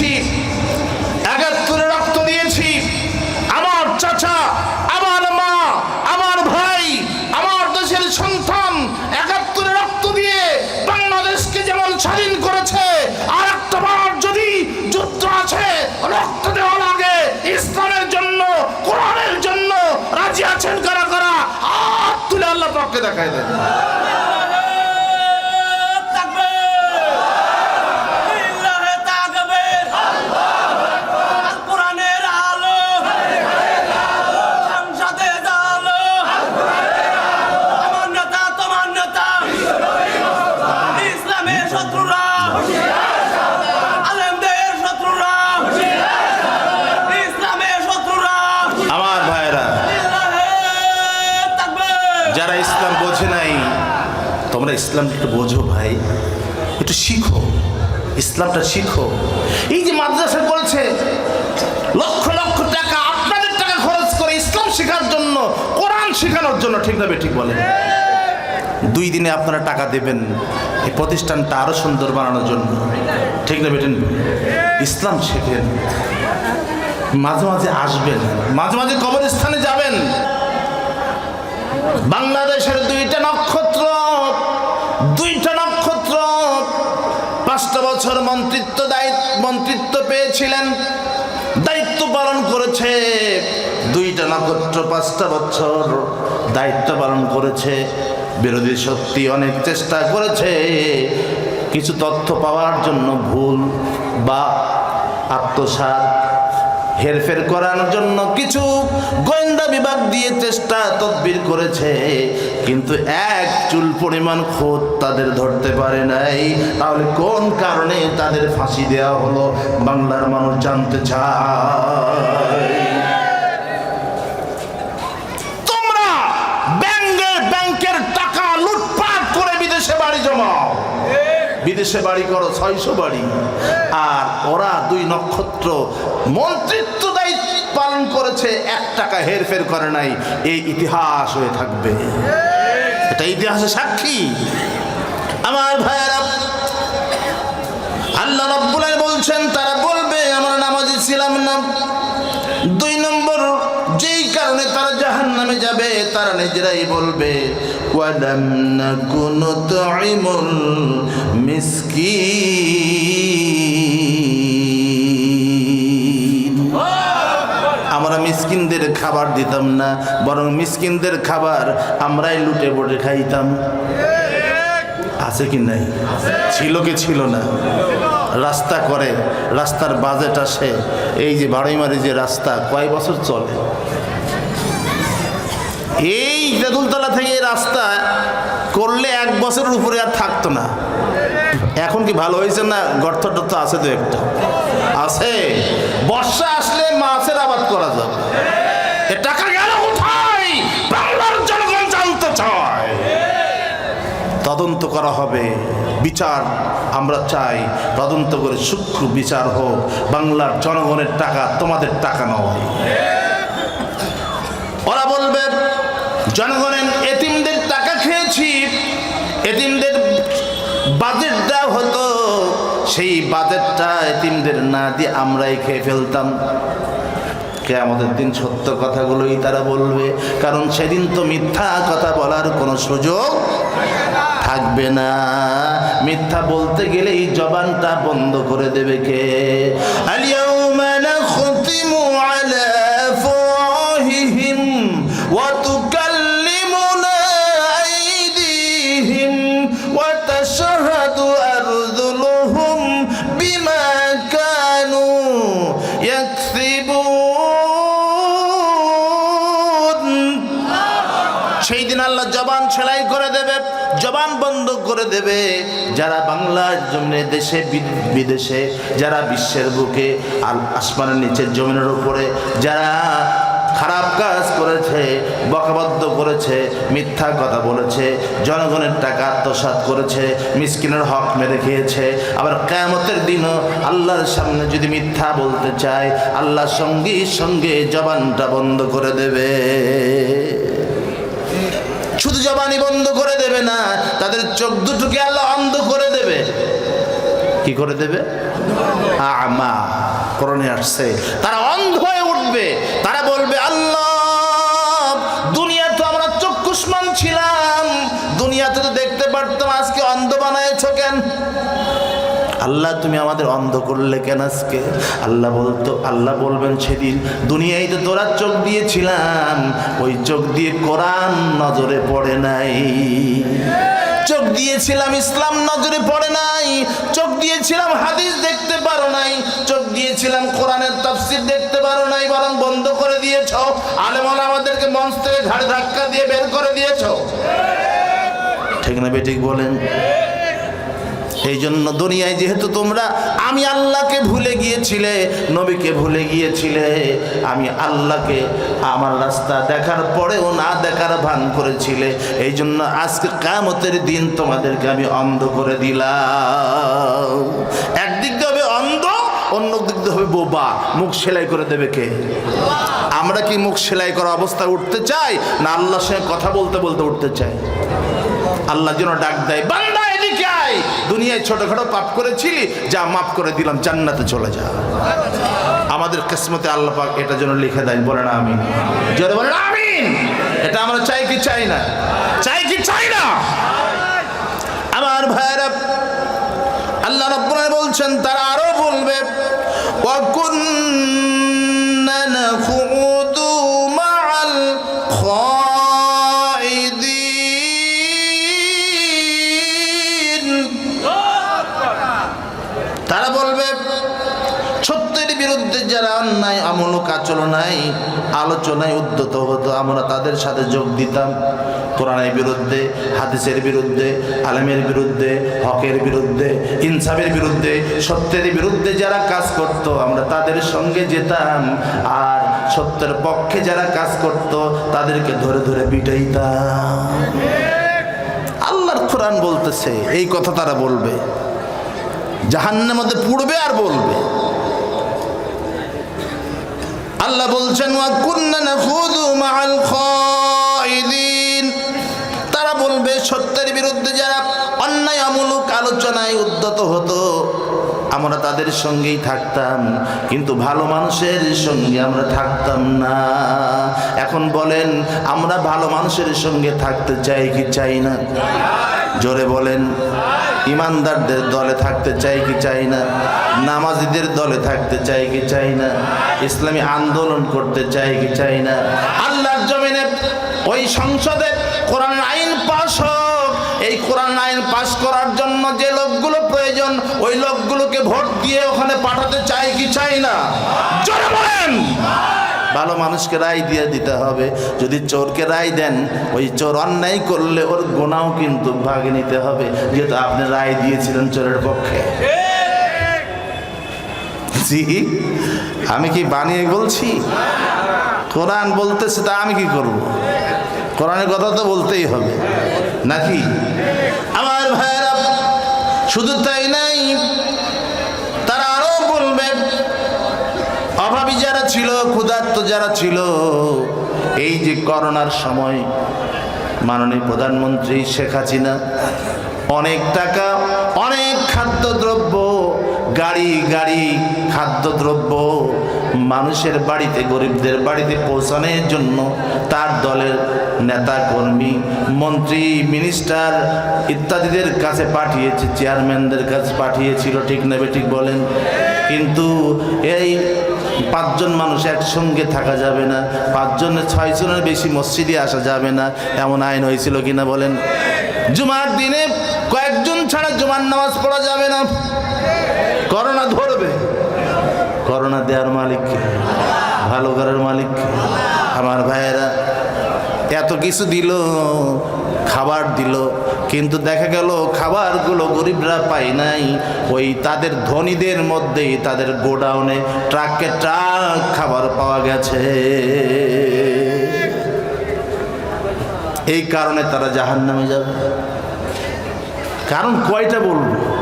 দিয়েছি, একাত্তরে রক্ত দিয়েছি। আমার চাচা, আমার মা, আমার ভাই, আমার দেশের সন্তান একাত্তরে রক্ত দিয়ে বাংলাদেশকে যেমন স্বাধীন করেছে, আর একটা বার যদি যুদ্ধ আছে, রক্ত দেওয়া লাগে ইসলামের জন্য, কোরআনের জন্য রাজি আছেন কারা কারা? হাত তুলে আল্লাহ পাককে দেখায় দেন। তোমরা ইসলাম একটু বোঝো ভাই, একটু শিখো, ইসলামটা শিখো। এই যে মাদ্রাসা করেছে লক্ষ লক্ষ টাকা, আপনাদের টাকা খরচ করে ইসলাম শেখার জন্য, কোরআন শেখানোর জন্য, ঠিক না ঠিক বলেন? দুই দিনে আপনারা টাকা দেবেন, এই প্রতিষ্ঠানটা আরও সুন্দর বানানোর জন্য। ঠিক না বেটেন ইসলাম শেখেন। মাঝে মাঝে আসবেন, মাঝে মাঝে কবরস্থানে যাবেন। বাংলাদেশের দুইটা নক্ষত্র বছর মন্ত্রিত্ব দায়িত্ব, মন্ত্রিত্ব পেয়েছিলেন। দায়িত্ব পালন করেছে দুইটা নক্ষত্র, পাঁচটা বছর দায়িত্ব পালন করেছে। বিরোধী শক্তি অনেক চেষ্টা করেছে। কিছু তথ্য পাওয়ার জন্য ভুল বা আত্মসাৎ হেরফের করার জন্য কিছু গোয়েন্দা বিভাগ দিয়ে চেষ্টা তদবির করেছে। কিন্তু এক চুল পরিমাণ খোদ তাদের ধরতে পারে নাই। তাহলে কোন কারণে তাদের ফাঁসি দেওয়া হলো? বাংলার মানুষ জানতে চায়। তোমরা ব্যাংকের টাকা লুটপাট করে বিদেশে বাড়ি জমাও। বিদেশে বাড়ি করো, ছয়শো বাড়ি। আর ওরা দুই নক্ষত্র মন্ত্রিত্ব দায়িত্ব করেছে, এক টাকা হেরফের করে নাই, এই ইতিহাস হয়ে থাকবে। এটা ইতিহাসের সাক্ষী। আমার ভাইয়েরা, আল্লাহ রব্বুল আলামিন বলছেন, তারা বলবে, আমরা নামাজি ছিলাম না। দুই নম্বর, যেই কারণে তারা জাহান নামে যাবে, তারা নিজেরাই বলবে, ওয়ালাম নাকুনু তুইমুল মিসকিন। খাবার দিতাম না, বরং মিসকিনদের খাবার আমরাই লুটে বটে খাইতাম। আছে কি নাই? ছিল কি ছিল না? রাস্তা করে, রাস্তার বাজেট আসে। এই যে বাড়িমারি যে রাস্তা, কয় বছর চলে? এই তেঁতুলতলা থেকে রাস্তা করলে এক বছরের উপরে আর থাকতো না। এখন কি ভালো হয়েছে না? গর্ত টর্ত আছে তো একটা। আছে। বর্ষা আসলে মাছের আবাদ করা যাবে। টাকা গেল কোথায়? বাংলার জনগণ জানতে চায়। তদন্ত করা হবে। বিচার আমরা চাই। তদন্ত করে সূক্ষ্ম বিচার হোক। বাংলার জনগণের টাকা তোমাদের টাকা নয়। ওরা বলবে, জনগণের এতিমদের টাকা খেয়েছি। এতিমদের বাজেট দেওয়া হতো। সেই বাজেটটা এতিমদের না দিয়ে আমরাই খেয়ে ফেলতাম। কে আমাদের দিন সত্য কথাগুলোই তারা বলবে। কারণ সেদিন তো মিথ্যা কথা বলার কোনো সুযোগ থাকবে না। মিথ্যা বলতে গেলে এই জবানটা বন্ধ করে দেবে কে? আলিয়াউমা দেবে। যারা বাংলার জমিনে দেশে বিদেশে, যারা বিশ্বের বুকে আল আসমানের নিচের জমিনের উপরে, যারা খারাপ কাজ করেছে, বকাবদ্ধ করেছে, মিথ্যা কথা বলেছে, জনগণের টাকা আত্মসাৎ করেছে, মিসকিনের হক মেরে খেয়েছে, আবার কেয়ামতের দিনও আল্লাহর সামনে যদি মিথ্যা বলতে চায়, আল্লাহ সঙ্গে সঙ্গে জবানটা বন্ধ করে দেবে। জবানি বন্ধ করে দেবে না, তাদের চোখ দুটোকে আল্লাহ অন্ধ করে দেবে। কি করে দেবে? আমা করণে আসছে। তারা অন্ধ হয়ে উঠবে, তারা বলবে, আল্লাহ দুনিয়া তো আমরা চক্ষুষ্মান ছিলাম, দুনিয়াতে তো দেখতে পারতাম আজকে অন্ধ বানায়ছ কেন আল্লাহ তুমি আমাদের অন্ধ করলে কেন আজকে? আল্লাহ বলতো, আল্লাহ বলবেন সেদিন, দুনিয়ায় তো তোরা চোখ দিয়েছিলাম, ওই চোখ দিয়ে কোরআন নজরে পড়ে নাই। চোখ দিয়েছিলাম ইসলাম নজরে পড়ে নাই, চোখ দিয়েছিলাম হাদিস দেখতে পারো নাই, চোখ দিয়েছিলাম কোরআনের তাফসির দেখতে পারো নাই, বরং বন্ধ করে দিয়েছ আলেমন আমাদেরকে মঞ্চ থেকে ঘাড়ে ধাক্কা দিয়ে বের করে দিয়েছ। ঠিক না বেঠিক বলেন। এই জন্য দুনিয়ায় যেহেতু তোমরা, আমি আল্লাহকে ভুলে গিয়েছিলে, নবীকে ভুলে গিয়েছিলে, আমি আল্লাহকে আমার রাস্তা দেখার পরেও না দেখার ভান করেছিলে এই জন্য আজকে কামতের দিন তোমাদেরকে আমি অন্ধ করে দিলাম। একদিক দিয়ে হবে অন্ধ অন্য দিক দিয়ে হবে বোবা। মুখ সেলাই করে দেবে কে? আমরা কি মুখ সেলাই করা অবস্থায় উঠতে চাই, না আল্লাহর সঙ্গে কথা বলতে বলতে উঠতে চাই? আল্লাহ যেন ডাক দেয়, বান্দা! দুনিয়ায় ছোটোখাটো পাপ করেছিলি যা মাফ করে দিলাম, জান্নাতে চলে যা। আমাদের কিসমতে আল্লাহ পাক এটা যেন লিখে দেন, বলেন আমিন। জোরে বলেন, আমিন। এটা আমরা চাই কি চাই না? চাই কি চাই না? আমার ভাইরা আল্লাহ রব্বুল বলছেন, তারা আরও বলবে, ওয়া কুন আচরণায় আলোচনায় উদ্যত হতো। আমরা তাদের সাথে যোগ দিতাম কোরআনের বিরুদ্ধে, হাদিসের বিরুদ্ধে, আলেমের বিরুদ্ধে, হকের বিরুদ্ধে, ইনসাফের বিরুদ্ধে, সত্যের বিরুদ্ধে যারা কাজ করত, আমরা তাদের সঙ্গে যেতাম। আর সত্যের পক্ষে যারা কাজ করত, তাদেরকে ধরে ধরে পিটাইতাম। আল্লাহর কোরআন বলতেছে, এই কথা তারা বলবে। জাহান্নের মধ্যে পুড়বে আর বলবে। আল্লাহ বলছেন, ওয়া কুন্না নাখুদু মাআল খাইদিন। তারা বলবে, সত্যের বিরুদ্ধে যারা অন্যায় আমূলক আলোচনায় উদ্যত হতো, আমরা তাদের সঙ্গেই থাকতাম। কিন্তু ভালো মানুষের সঙ্গে আমরা থাকতাম না। এখন বলেন, আমরা ভালো মানুষের সঙ্গে থাকতে চাই কি চাই না? জোরে বলেন। ইমানদারদের দলে থাকতে চাই কি চাই না? নামাজিদের দলে থাকতে চাই কি চাই না? ইসলামী আন্দোলন করতে চাই কি চাই না? আল্লাহর জমিনে ওই সংসদে কোরআন আইন পাশ হোক। এই কোরআন আইন পাশ করার জন্য যে লোকগুলো প্রয়োজন, ওই লোকগুলোকে ভোট দিয়ে ওখানে পাঠাতে চাই কি চাই না? জোরে বলেন! ভালো মানুষকে রায় দিয়ে দিতে হবে। যদি চোরকে রায় দেন, ওই চোর অন্যায় করলে ওর গোনাও কিন্তু ভাগে নিতে হবে। যেহেতু আপনি রায় দিয়েছিলেন চোরের পক্ষে। আমি কি বানিয়ে বলছি? কোরআন বলতেছে, তা আমি কি করব? কোরআনের কথা তো বলতেই হবে। নাকি? আমার ভাইয়েরা, শুধু তাই নাই, তারা আরও বলবে অভাবী যারা ছিল, ক্ষুধার্ত যারা ছিল, এই যে করোনার সময় মাননীয় প্রধানমন্ত্রী শেখ হাসিনা, অনেক টাকা, অনেক খাদ্যদ্রব্য, গাড়ি গাড়ি, খাদ্যদ্রব্য মানুষের বাড়িতে, গরিবদের বাড়িতে পৌঁছানোর জন্য তার দলের নেতা কর্মী মন্ত্রী, মিনিস্টার ইত্যাদিদের কাছে পাঠিয়েছে, চেয়ারম্যানদের কাছে পাঠিয়েছিল, ঠিক নেবে ঠিক বলেন। কিন্তু এই পাঁচজন মানুষ একসঙ্গে থাকা যাবে না, পাঁচজনের, ছয়জনের বেশি মসজিদে আসা যাবে না, এমন আইন হয়েছিল কিনা বলেন? জুমার দিনে কয়েকজন ছাড়া জুমার নামাজ পড়া যাবে না। করোনা ধরবে। করোনা দেওয়ার মালিক ভালো করার মালিক আমার ভাইয়েরা, এত কিছু দিল খাবার দিল। কিন্তু দেখা গেল খাবারগুলো গরিবরা পায় নাই। ওই তাদের ধনীদের মধ্যেই তাদের গোডাউনে ট্রাককে ট্রাক খাবার পাওয়া গেছে। এই কারণে তারা জাহান নামে যাবে। কারণ কয়টা বলব?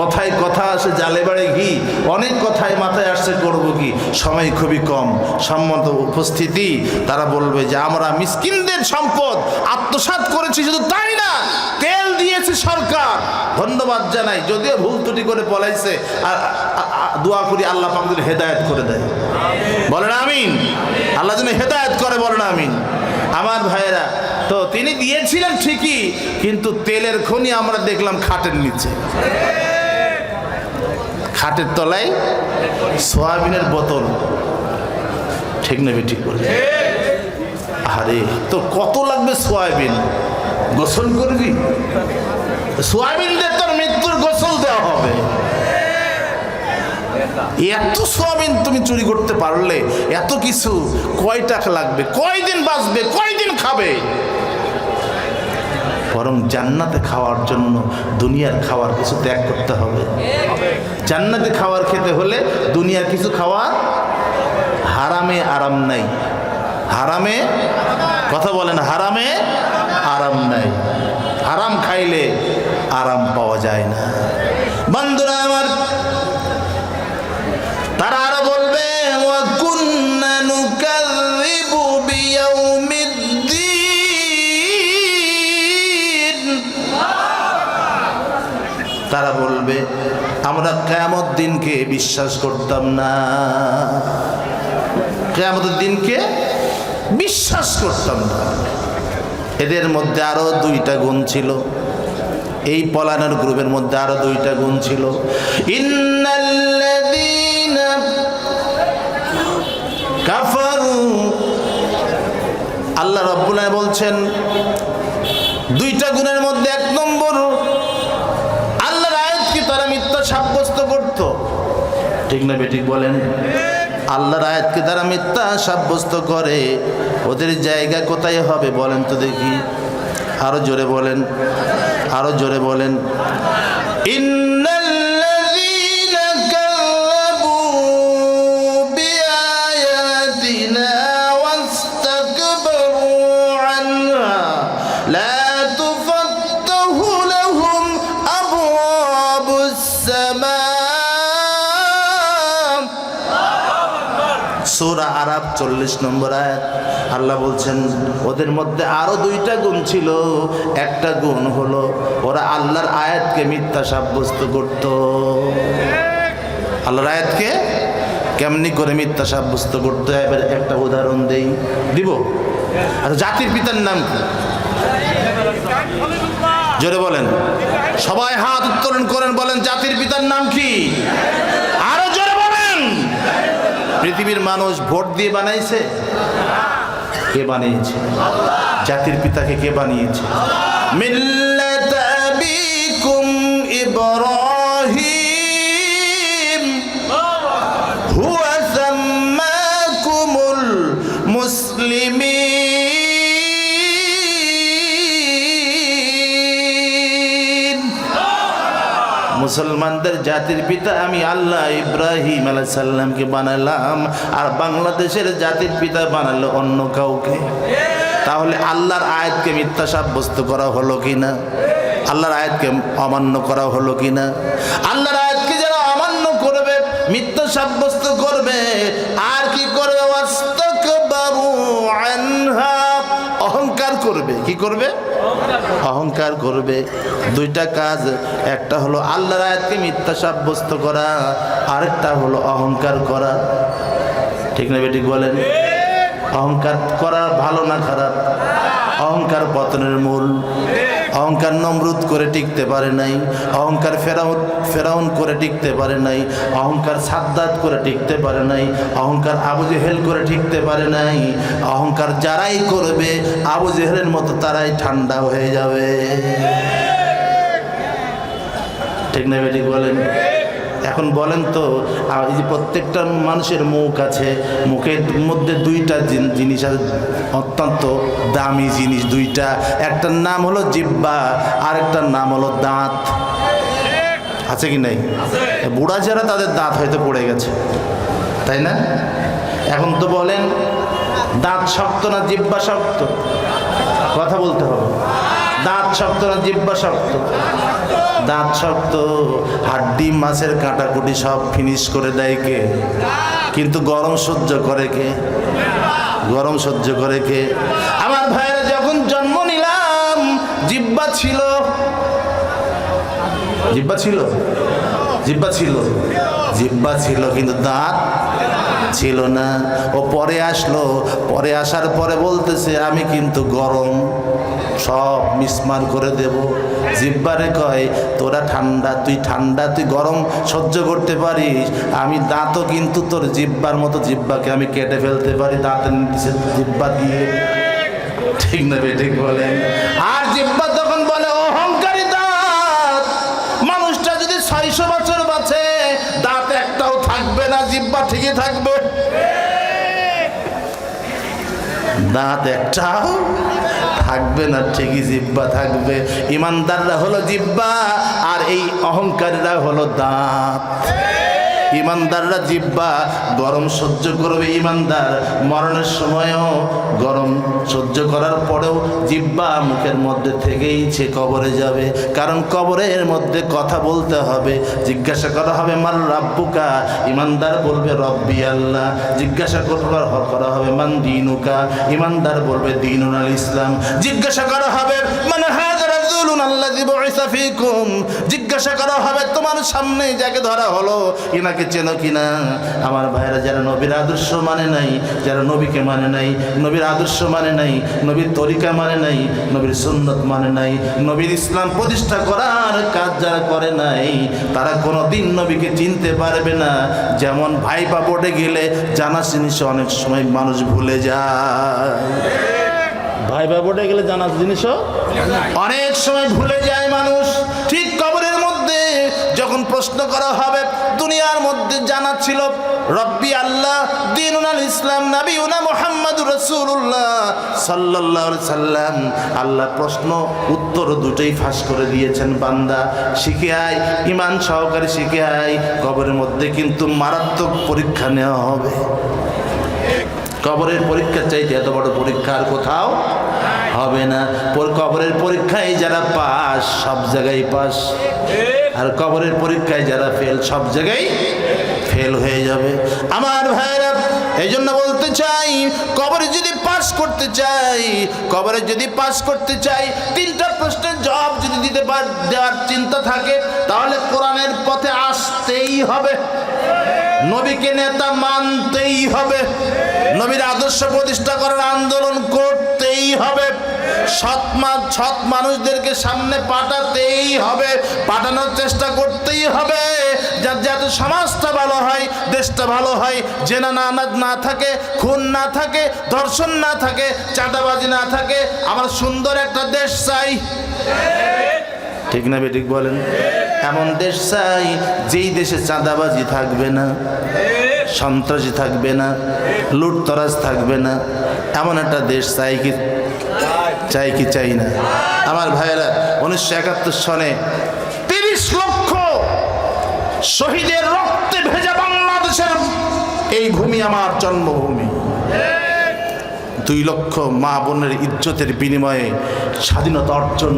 কথায় কথা আসে, জালে বাড়ে ঘি। অনেক কথায় মাথায় আসছে, করব কি? সময় খুবই কম। সম্মত উপস্থিতি, তারা বলবে যে, আমরা মিসকিনদের সম্পদ আত্মসাৎ করেছি, শুধু তাই না, তেল দিয়েছে সরকার। ধন্যবাদ জানাই। যদিও ভুল ত্রুটি করে পলাইছে, আর দোয়া করি আল্লাহ পাক যেন হেদায়েত করে দেয়। বলেন আমিন। আল্লাহ যেন হেদায়েত করে, বলেন আমিন। আমার ভাইয়েরা, তো তিনি দিয়েছিলেন ঠিকই, কিন্তু তেলের খনি আমরা দেখলাম খাটের নিচে। খাটের তলায় সোয়াবিনের বোতল। ঠিক নেবে ঠিক বলে আরে তো কত লাগবে সোয়াবিন? গোসল করবি? সোয়াবিন দিয়ে তোর মৃত্যুর গোসল দেওয়া হবে। এত সোয়াবিন তুমি চুরি করতে পারলে, এত কিছু কয় টাকা লাগবে? কয়দিন বাঁচবে? কয়দিন খাবে? বরং জান্নাতে খাওয়ার জন্য দুনিয়ার খাওয়ার কিছু ত্যাগ করতে হবে। জান্নাতে খাওয়ার খেতে হলে দুনিয়ার কিছু খাওয়ার হারামে আরাম নাই। হারামে কথা বলেন, হারামে আরাম নাই। হারাম খাইলে আরাম পাওয়া যায় না। বন্ধুরা, আমার আমরা কেয়ামত দিনকে বিশ্বাস করতাম না। কেয়ামতের দিনকে বিশ্বাস করতাম না। এদের মধ্যে আরও দুইটা গুণ ছিল। এই পলানোর গ্রুপের মধ্যে আরও দুইটা গুণ ছিল। আল্লাহ রব্বুল বলছেন, দুইটা গুণের না বেঠিক বলেন? আল্লাহর আয়াতকে তারা মিথ্যা সাব্যস্ত করে, ওদের জায়গা কোথায় হবে বলেন তো দেখি। আরও জোরে বলেন, আরও জোরে বলেন। চল্লিশ নম্বর আয়াত। আল্লাহ বলছেন, ওদের মধ্যে আরও দুইটা গুণ ছিল। একটা গুণ হলো, ওরা আল্লাহর আয়াতকে মিথ্যা সাব্যস্ত করত। আল্লাহর আয়াতকে কেমনি করে মিথ্যা সাব্যস্ত করতে? এবার একটা উদাহরণ দেই, দিব? আর জাতির পিতার নাম কি? জোরে বলেন। সবাই হাত উত্তোলন করেন, বলেন, জাতির পিতার নাম কি? পৃথিবীর মানুষ ভোট দিয়ে বানাইছে? কে বানিয়েছে? জাতির পিতাকে কে বানিয়েছে? মিল্লাত আবিকুম ইব্রাহিম। মুসলমানদের জাতির পিতা আমি আল্লাহ ইব্রাহিম আলাইসাল্লামকে বানালাম। আর বাংলাদেশের জাতির পিতা বানালো অন্য কাউকে। তাহলে আল্লাহর আয়াতকে মিথ্যা সাব্যস্ত করা হলো কিনা? আল্লাহর আয়াতকে অমান্য করা হলো কিনা? আল্লাহর আয়াতকে যারা অমান্য করবে, মিথ্যা সাব্যস্ত করবে, আর কি করবে? অহংকার করবে। কি করবে? অহংকার করবে। দুইটা কাজ, একটা হলো আল্লাহর আয়াতকে মিথ্যা সাব্যস্ত করা, আরেকটা হলো অহংকার করা। ঠিক না বেটি বলেন? অহংকার করা ভালো না খারাপ? অহংকার পতনের মূল। অহংকার নমরুদ করে টিকতে পারে নাই। অহংকার ফেরাউন ফেরাউন করে টিকতে পারে নাই। অহংকার সাদ্দাত করে টিকতে পারে নাই। অহংকার আবু জেহেল করে টিকতে পারে নাই। অহংকার যারাই করবে, আবু জেহেলের মতো তারাই ঠান্ডা হয়ে যাবে। ঠিক না বলেন। এখন বলেন তো এই যে প্রত্যেকটা মানুষের মুখ আছে মুখের মধ্যে দুইটা জিনিস আছে অত্যন্ত দামি জিনিস দুইটা। একটার নাম হলো জিব্বা আরেকটার নাম হলো দাঁত। আছে কি নাই? বুড়া যারা তাদের দাঁত হয়তো পড়ে গেছে। তাই না? এখন তো বলেন দাঁত শক্ত না জিব্বা শক্ত? কথা বলতে হবে। দাঁত শক্ত না জিব্বা শক্ত? দাঁত শক্ত, হাড্ডি, মাছের কাটাকুটি সব ফিনিশ করে দেয় কে? কিন্তু গরম সহ্য করে কে? গরম সহ্য করে কে? আমার ভাইয়েরা, যখন জন্ম নিলাম, জিব্বা ছিল। জিব্বা ছিল? জিব্বা ছিল। জিব্বা ছিল, কিন্তু দাঁত ছিল না। ও পরে আসলো। পরে আসার পরে বলতেছে, আমি কিন্তু গরম। সব মিসমার করে দেব। জিব্বারে কয়, তোরা ঠান্ডা, তুই ঠান্ডা, তুই গরম সহ্য করতে পারিস। আমি দাঁতও কিন্তু তোর জিব্বার মতো জিব্বাকে আমি কেটে ফেলতে পারি। দাঁতের নিচে জিব্বা দিয়ে। ঠিক না বে, ঠিক বলেন। আর জিব্বা তখন বলে, অহংকারী দাঁত। মানুষটা যদি ছয়শো বছর বাঁচে, দাঁত একটাও থাকবে না, জিব্বা ঠিকই থাকবে। দাঁত একটাও থাকবে না ঠিকই জিব্বা থাকবে। ইমানদাররা হলো জিব্বা আর এই অহংকারীরা হলো দাঁত। ইমানদাররা জিব্বা গরম সহ্য করবে ইমানদার। মরণের সময়ও গরম সহ্য করার পরেও জিব্বা মুখের মধ্যে থেকেই সে কবরে যাবে। কারণ কবরের মধ্যে কথা বলতে হবে। জিজ্ঞাসা করা হবে, মার রাব্বুকা? ইমানদার বলবে, রব্বি আল্লাহ। জিজ্ঞাসা করা করা হবে, মান দিনুকা? ইমানদার বলবে দিনুন আল ইসলাম। জিজ্ঞাসা করা হবে মানে ফীকুম। জিজ্ঞাসা করা হবে, তোমার সামনে যাকে ধরা হলো, ইনাকে চেনো কিনা? আমার ভাইরা যারা নবীর আদর্শ মানে নাই, যারা নবীকে মানে নাই, নবীর আদর্শ মানে নাই, নবীর তরিকা মানে নাই, নবীর সুন্নত মানে নাই, নবীর ইসলাম প্রতিষ্ঠা করার কাজ যারা করে নাই, তারা কোনো দিন নবীকে চিনতে পারবে না। যেমন ভাইপা বোর্ডে গেলে জানা জিনিস অনেক সময় মানুষ ভুলে যায়। ভাই বাবুটা গেলে জানার জিনিসও অনেক সময় ভুলে যায় মানুষ। ঠিক কবরের মধ্যে যখন প্রশ্ন করা হবে, দুনিয়ার মধ্যে জানা ছিল, রব্বি আল্লাহ আল ইসলাম নবী উনা মোহাম্মদ রসুল্লাহ সাল্লাহ সাল্লাম। আল্লাহ প্রশ্ন, উত্তর দুটোই ফাঁস করে দিয়েছেন, বান্দা শিখে আয় ইমান সহকারে শিখে আয়, কবরের মধ্যে কিন্তু মারাত্মক পরীক্ষা নেওয়া হবে। কবরের পরীক্ষা চাইতে এত বড় পরীক্ষা আর কোথাও হবে না। কবরের পরীক্ষায় যারা পাস, সব জায়গায় পাস। আর কবরের পরীক্ষায় যারা ফেল সব জায়গায় ফেল হয়ে যাবে। আমার ভাইরা এই জন্য বলতে চাই, কবরে যদি পাস করতে চাই, কবরে যদি পাস করতে চাই, তিনটা প্রশ্নের জবাব যদি দিতে পার দেওয়ার চিন্তা থাকে, তাহলে কোরআনের পথে আসতেই হবে। নবীকে নেতা মানতেই হবে। নবীর আদর্শ প্রতিষ্ঠা করার আন্দোলন করতেই হবে। সৎ সৎ মানুষদেরকে সামনে পাঠাতেই হবে। পাঠানোর চেষ্টা করতেই হবে। যার যাতে সমাজটা ভালো হয়, দেশটা ভালো হয়, জেনা না না- না থাকে, খুন না থাকে, ধর্ষণ না থাকে, চাঁদাবাজি না থাকে, আমার সুন্দর একটা দেশ চাই। ঠিক না বেঠিক বলেন। এমন দেশ চাই, যেই দেশে চাঁদাবাজি থাকবে না, সন্ত্রাসী থাকবে না, লুটতরাজ থাকবে না, এমন একটা দেশ চাই কি চাই কি চাই না। আমার ভাইয়েরা, উনিশশো একাত্তর সনে তিরিশ লক্ষ শহীদের রক্তে ভেজা বাংলাদেশের এই ভূমি, আমার জন্মভূমি। দুই লক্ষ মা বোনের ইজ্জতের বিনিময়ে স্বাধীনতা অর্জন,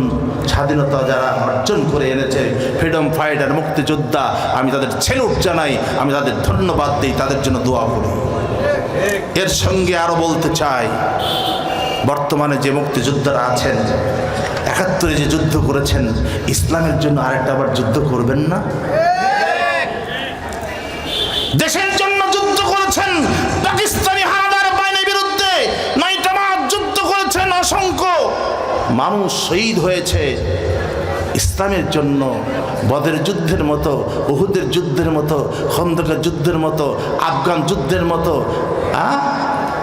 স্বাধীনতা যারা অর্জন করে এনেছে ফ্রিডম ফাইটার মুক্তিযোদ্ধা, আমি তাদের ছেলুট জানাই, আমি তাদের ধন্যবাদ দিই, তাদের জন্য দোয়া করি। এর সঙ্গে আরও বলতে চাই, বর্তমানে যে মুক্তিযোদ্ধারা আছেন, একাত্তরে যে যুদ্ধ করেছেন, ইসলামের জন্য আরেকটা আবার যুদ্ধ করবেন না? দেশের জন্য অসংখ্য মানুষ শহীদ হয়েছে ইসলামের জন্য, বদের যুদ্ধের মতো, উহুদের যুদ্ধের মতো, খন্দকের যুদ্ধের মতো, আফগান যুদ্ধের মতো, আ?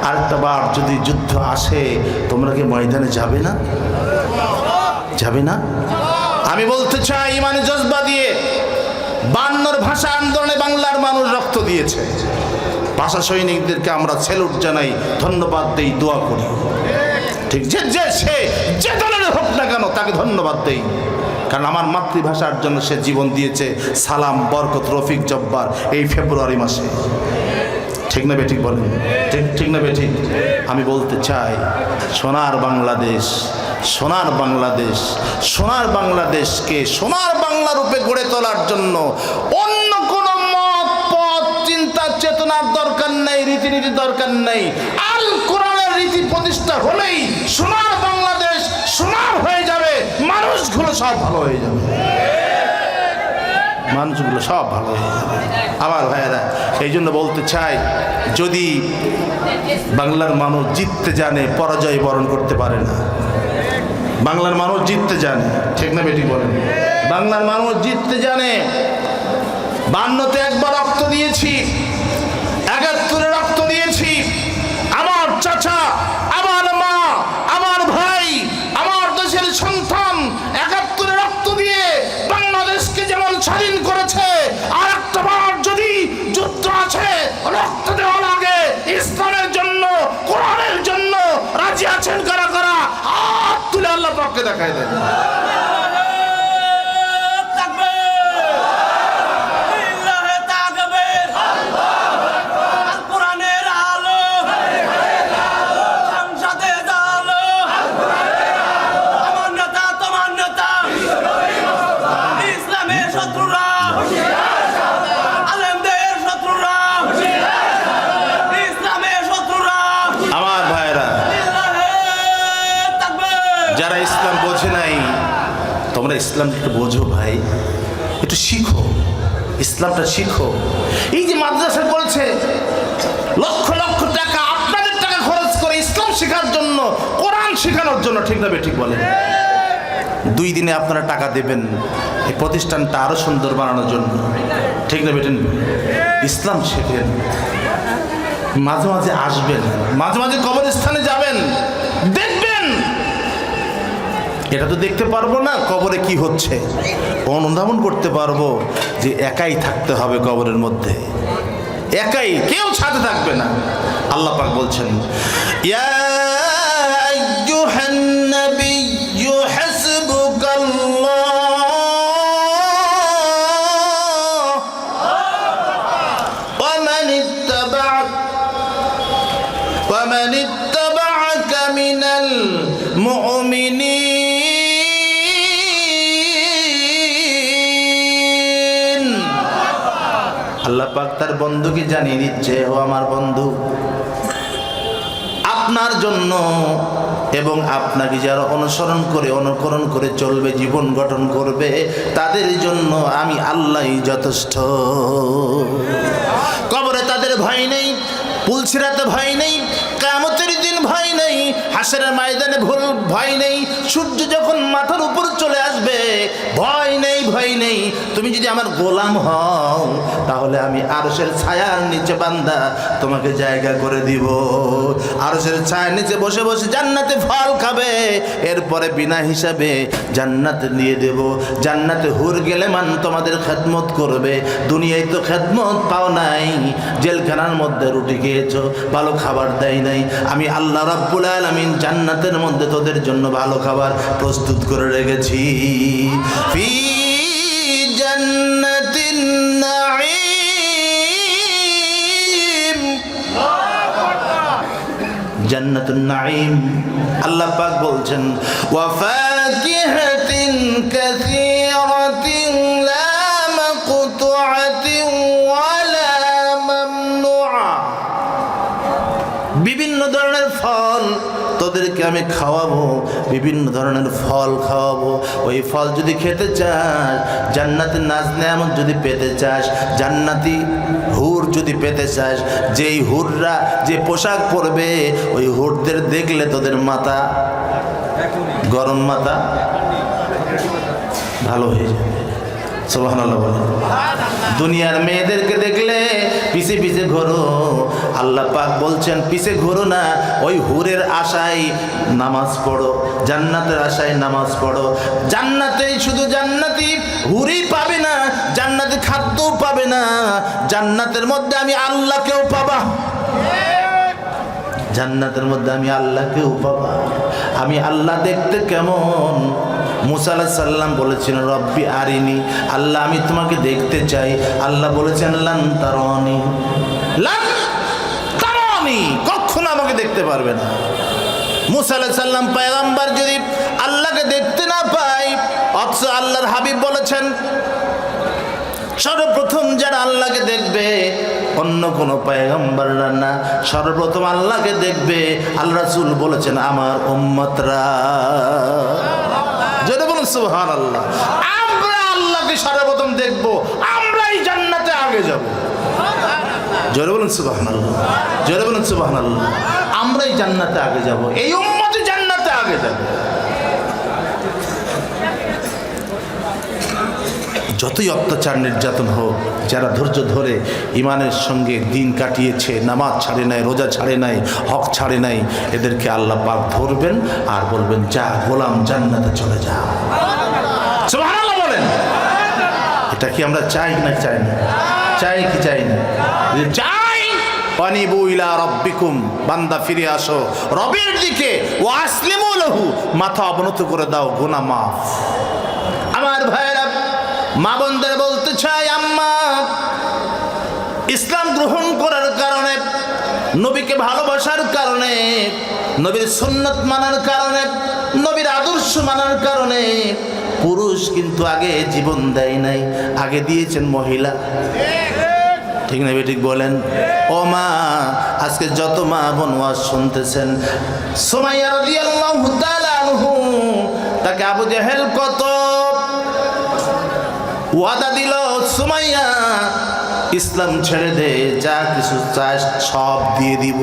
আরেকটা বার যদি যুদ্ধ আসে, তোমরা কি ময়দানে যাবে না? যাবে না? আমি বলতে চাই মানে জজবা দিয়ে বান্নর ভাষা আন্দোলনে বাংলার মানুষ রক্ত দিয়েছে। ভাষা সৈনিকদেরকে আমরা সেলুট জানাই, ধন্যবাদ দেই, দোয়া করি। ঠিক, যে যে সে, যে দলের হোক না কেন তাকে ধন্যবাদ দেই। কারণ আমার মাতৃভাষার জন্য সে জীবন দিয়েছে। সালাম, বরকত, রফিক, জব্বার এই ফেব্রুয়ারি মাসে। ঠিক না বেঠিক বলেন? ঠিক ঠিক না বেঠিক আমি বলতে চাই, সোনার বাংলাদেশ সোনার বাংলাদেশ, সোনার বাংলাদেশকে সোনার বাংলা রূপে গড়ে তোলার জন্য অন্য কোনো মত, পথ, চিন্তা, চেতনার দরকার নেই, রীতিনীতির দরকার নেই। আল কোরআনের রীতি প্রতিষ্ঠা হলেই সোনার বাংলাদেশ সোনার হয়ে যাবে, মানুষগুলো সব ভালো হয়ে যাবে। মানুষগুলো সব ভালো হয়ে যাবে। আমার ভাইয়েরা, এই জন্য বলতে চাই, যদি বাংলার মানুষ জিততে জানে, পরাজয় বরণ করতে পারে না। বাংলার মানুষ জিততে জানে, ঠিক না বেটি বলেন? বাংলার মানুষ জিততে জানে, বান্নতে একবার রক্ত দিয়েছি দেখায় দেন ইসলাম বোঝে নাই। তোমরা ইসলামটা একটু বোঝো ভাই। একটু শিখো। ইসলামটা শিখো। এই যে মাদ্রাসা করেছে, লক্ষ লক্ষ টাকা আপনাদের টাকা খরচ করে ইসলাম শেখার জন্য, কোরআন শেখানোর জন্য, ঠিক না ঠিক বলেন দুই দিনে আপনারা টাকা দেবেন এই প্রতিষ্ঠানটা আরও সুন্দর বানানোর জন্য। ঠিক না বেটেন ইসলাম শেখেন। মাঝে মাঝে আসবেন। মাঝে মাঝে কবরস্থানে যাবেন। এটা তো দেখতে পারব না কবরে কি হচ্ছে। অনুধাবন করতে পারব যে একাই থাকতে হবে কবরের মধ্যে। একাই, কেউ সাথে থাকবে না। আল্লাহ পাক বলছেন, ইয়া আইয়ুহান নাবিয়্যু আল্লাহ পাক তার বন্ধুকে জানিয়ে দিচ্ছে ও আমার বন্ধু, আপনার জন্য এবং আপনাকে যারা অনুসরণ করে, অনুকরণ করে চলবে, জীবন গঠন করবে, তাদের জন্য আমি আল্লাহ যথেষ্ট। কবরে তাদের ভয় নেই, পুলসিরাতে ভয় নেই কামতের দিন ভয় নেই হাসের ময়দানে ভুল ভয় নেই, সূর্য যখন মাথার উপর চলে আসবে ভয় নেই ভয় নেই। তুমি যদি আমার গোলাম হও, তাহলে আমি আরশের ছায়ার নিচে বান্দা তোমাকে জায়গা করে দিব। আরশের ছায়ার নিচে বসে বসে জান্নাতে ফল খাবে। এরপরে বিনা হিসাবে জান্নাতে দিয়ে দেব। জান্নাতে হুর গেলে মান তোমাদের খেদমত করবে। দুনিয়ায় তো খেদমত পাও নাই। জেলখানার মধ্যে রুটি খেয়েছো, ভালো খাবার দেয় নাই। আমি আল্লাহ রাব্বুল আলামিন জান্নাতের মধ্যে তোদের জন্য ভালো খাবার প্রস্তুত করে রেখেছি। ফি জান্নাতিন নাঈম জান্নাতুন নাঈম আল্লাহ পাক বলছেন ওয়া ফাকিহাতিন আমি খাওয়াবো, বিভিন্ন ধরনের ফল খাওয়াবো। ওই ফল যদি খেতে চাস জান্নাতের নাচ নেয়ামত যদি পেতে চাস, জান্নাতি হুর যদি পেতে চাস, যেই হুররা যে পোশাক পরবে, ওই হুরদের দেখলে তোদের মাথা গরম মাথা ভালো হয়ে যাবে। দুনিয়ার মেয়েদেরকে দেখলে পিছে পিছে ঘোরো। আল্লাহ পাক বলছেন, পিছে ঘোরো না, ওই হুরের আশায় নামাজ পড়ো, জান্নাতের আশায় নামাজ পড়ো। জান্নাতেই শুধু জান্নাতি হুরি পাবে না, জান্নাতি খাদ্যও পাবে না। জান্নাতের মধ্যে আমি আল্লাহকেও পাবা। জান্নাতের মধ্যে আমি আল্লাহকেও পাবা। আমি আল্লাহ দেখতে কেমন? মুসা আলাহ সাল্লাম বলেছেন, রব্বি আরিনি, আল্লাহ, আমি তোমাকে দেখতে চাই। আল্লাহ বলেছেন, লান তারনি। কখনো আমাকে দেখতে পারবে না। মুসা সাল্লাম পায়গাম্বার যদি আল্লাহকে দেখতে না পাই অথচ আল্লাহর হাবিব বলেছেন, সর্বপ্রথম যারা আল্লাহকে দেখবে, অন্য কোনো পায়গম্বররা না। সর্বপ্রথম আল্লাহকে দেখবে, আল্লাহ রাসূল বলেছেন, আমার উম্মতরা। বলুন সুহান আল্লাহ আমরা আল্লাহকে সর্বপ্রথম প্রথম দেখব, আমরাই জান্নাতে আগে যাব। জোরে বলুন, সুবহানাল্লাহ। জোরে বলুন, সুবহানাল্লাহ। আমরাই জান্নাতে আগে যাব। এই উম্মতি জান্নাতে আগে যাবে। যতই অত্যাচার নির্যাতন হোক, যারা ধৈর্য ধরে ইমানের সঙ্গে দিন কাটিয়েছে, নামাজ ছাড়ে নাই, রোজা ছাড়ে নাই, হক ছাড়ে নাই, এদেরকে আল্লাহ পাক ধরবেন আর বলবেন, যা গোলাম জান্নাতে চলে যা। বলেন। এটা কি আমরা চাই না চাই না? চাই কি চাই না? বান্দা, ফিরে আসো। রবের দিকে। ও লাহু। মাথা অবনত করে দাও। গুনাহ মাফ। মা বোনদের বলতে চাই, আম্মা, ইসলাম গ্রহণ করার কারণে, নবীকে ভালোবাসার কারণে, নবীর সুন্নত মানার কারণে, নবীর আদর্শ মানার কারণে পুরুষ কিন্তু আগে জীবন দেয় নাই, আগে দিয়েছেন মহিলা। ঠিক না ঠিক বলেন? ও মা, আজকে যত মা বোন শুনতেছেন, সোমাইয়া তাকে আবু জাহেল কত সুমাইয়া, ইসলাম ছেড়ে দে, যা কিছু চাস সব দিয়ে দিব।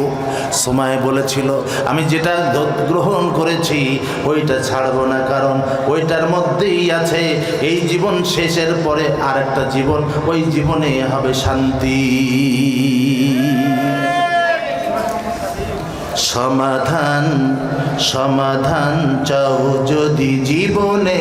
সময় বলেছিল, আমি যেটা গ্রহণ করেছি, ওইটা ছাড়বো না, কারণ ওইটার মধ্যেই আছে এই জীবন শেষের পরে আর একটা জীবন, ওই জীবনে হবে শান্তি। সমাধান সমাধান চাও যদি জীবনে।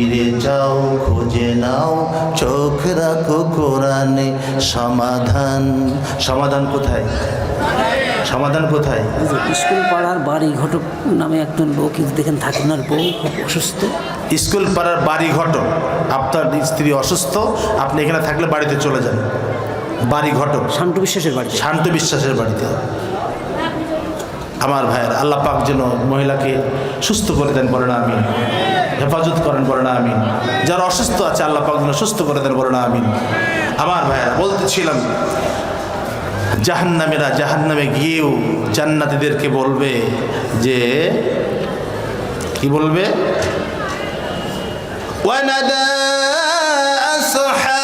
ফিরে যাও খুঁজে নাও চোখ রাখো কোরআনে সমাধান। সমাধান কোথায়? সমাধান কোথায়? স্কুল পাড়ার বাড়ি ঘটক নামে একজন লোক দেখেন থাকে ওনার বউ খুব অসুস্থ। স্কুল পাড়ার বাড়ি ঘটক আপনার স্ত্রী অসুস্থ আপনি এখানে থাকলে বাড়িতে চলে যান। বাড়ি ঘটক। শান্ত বিশ্বাসের বাড়ি শান্ত বিশ্বাসের বাড়িতে। আমার ভাইয়ের আল্লাহ পাক যেন মহিলাকে সুস্থ করে দেন বলে না আমি হেফাজত করেন বলে না আমিন। যারা অসুস্থ আছে আল্লাহ পাক যেন সুস্থ করে দেন বলে না আমিন। আমার ভাইয়েরা, বলতেছিলাম, জাহান্নামেরা জাহান্নামে গিয়েও জান্নাতিদেরকে বলবে যে, কি বলবে? ওয়ানাদা আসহা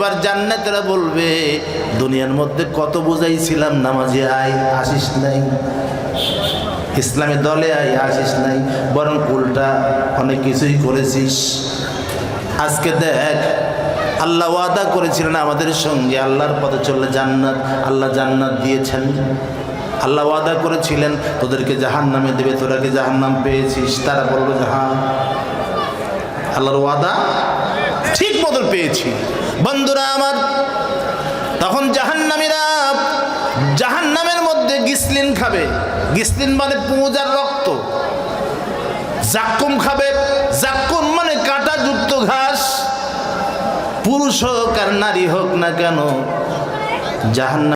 এবার জান্নাতেরা বলবে, দুনিয়ার মধ্যে কত বুঝাইছিলাম নামাজে আয়, আসিস নাই। ইসলামী দলে আয়, আসিস নাই। বরং উল্টা অনেক কিছুই করেছিস। আজকে দেখ, আল্লাহ ওয়াদা করেছিলেন আমাদের সঙ্গে, আল্লাহর পথে চললে জান্নাত, আল্লাহ জান্নাত দিয়েছেন। আল্লাহ ওয়াদা করেছিলেন, তোদেরকে জাহান নামে দেবে, তোরা কি জাহান নাম পেয়েছিস? তারা বলবে যে হ্যাঁ আল্লাহর ওয়াদা ঠিক মতো পেয়েছি। বন্ধুরা আমার, তখন জাহান্নামীরা জাহান্নামের মধ্যে গিসলিন খাবে। গিসলিন মানে পুঁজার রক্ত। জাক্কুম খাবে। জাক্কুম মানে কাঁটাযুক্ত ঘাস। পুরুষ হোক আর নারী হোক না কেন জাহান্ন